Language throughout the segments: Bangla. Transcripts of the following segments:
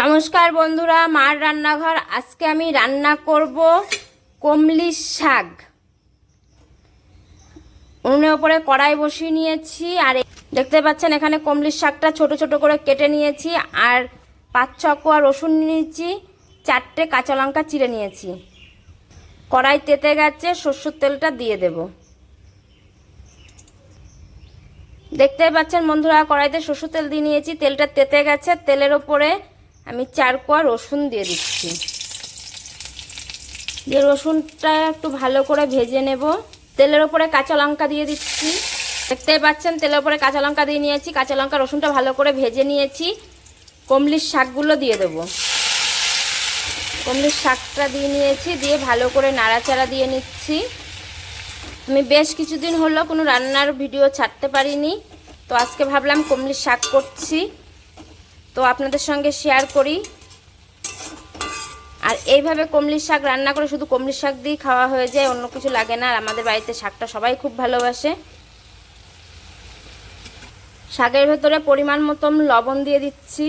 নমস্কার বন্ধুরা, মার রান্নাঘর। আজকে আমি রান্না করব কমলি শাক। উনুনের ওপরে কড়াই বসিয়ে নিয়েছি, আর দেখতে পাচ্ছেন এখানে কমলির শাকটা ছোট ছোট করে কেটে নিয়েছি, আর পাঁচ ছ কোয়া রসুন নিয়েছি, চারটে কাঁচা লঙ্কা চিড়ে নিয়েছি। কড়াই তেতে গেছে, সর্ষের তেলটা দিয়ে দেব। দেখতে পাচ্ছেন বন্ধুরা, কড়াইতে সর্ষের তেল দিয়ে নিয়েছি, তেলটা তেতে গেছে, তেলের ওপরে আমি চার কোয়া রসুন দিয়ে দিচ্ছি। দিয়ে রসুনটা একটু ভালো করে ভেজে নেব। তেলের ওপরে কাঁচা লঙ্কা দিয়ে দিচ্ছি। দেখতেই পাচ্ছেন, তেলের ওপরে কাঁচা লঙ্কা দিয়ে নিয়েছি। কাঁচা লঙ্কা রসুনটা ভালো করে ভেজে নিয়েছি। কমলির শাকগুলো দিয়ে দেবো। কমলির শাকটা দিয়ে নিয়েছি, দিয়ে ভালো করে নাড়াচাড়া দিয়ে নিচ্ছি। আমি বেশ কিছুদিন হলো কোনো রান্নার ভিডিও ছাড়তে পারিনি। তো আজকে ভাবলাম কমলির শাক করছি। তো আপনাদের সঙ্গে শেয়ার করি। আর এইভাবে কমলির শাক রান্না করে শুধু কমলির শাক দিয়েই খাওয়া হয়ে যায়, অন্য কিছু লাগে না। আর আমাদের বাড়িতে শাকটা সবাই খুব ভালোবাসে। শাকের ভেতরে পরিমাণ মতন লবণ দিয়ে দিচ্ছি।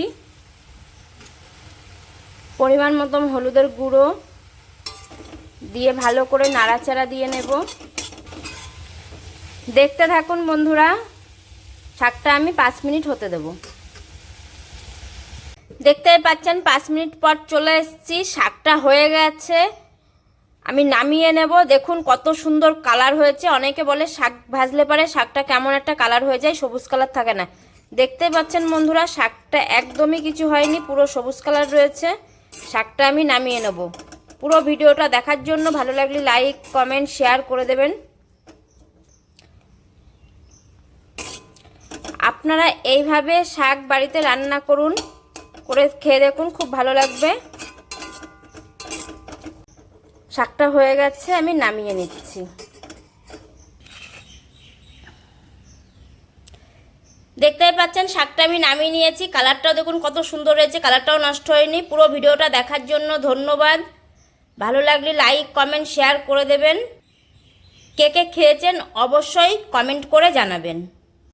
পরিমাণ মতন হলুদের গুঁড়ো দিয়ে ভালো করে নাড়াচাড়া দিয়ে নেব। দেখতে থাকুন বন্ধুরা, শাকটা আমি পাঁচ মিনিট হতে দেবো। দেখতেই পাচ্ছেন, পাঁচ মিনিট পর চলে এসেছি। শাকটা হয়ে গেছে। আমি নামিয়ে নেব। দেখুন কত সুন্দর কালার হয়েছে। অনেকে বলে শাক ভাজলে পারে শাকটা কেমন একটা কালার হয়ে যায়, সবুজ কালার থাকে না। দেখতেই পাচ্ছেন বন্ধুরা, শাকটা একদমই কিছু হয়নি, পুরো সবুজ কালার রয়েছে। শাকটা আমি নামিয়ে নেব। পুরো ভিডিওটা দেখার জন্য ভালো লাগলে লাইক, কমেন্ট, শেয়ার করে দেবেন। আপনারা এইভাবে শাক বাড়িতে রান্না করুন। করে খেয়ে দেখুন, খুব ভালো লাগবে। শাকটা হয়ে গেছে, আমি নামিয়ে নিচ্ছি। দেখতেই পাচ্ছেন, শাকটা আমি নামিয়ে নিয়েছি। কালারটাও দেখুন কত সুন্দর হয়েছে, কালারটাও নষ্ট হয়নি। পুরো ভিডিওটা দেখার জন্য ধন্যবাদ। ভালো লাগলে লাইক, কমেন্ট, শেয়ার করে দেবেন। কে কে খেয়েছেন অবশ্যই কমেন্ট করে জানাবেন।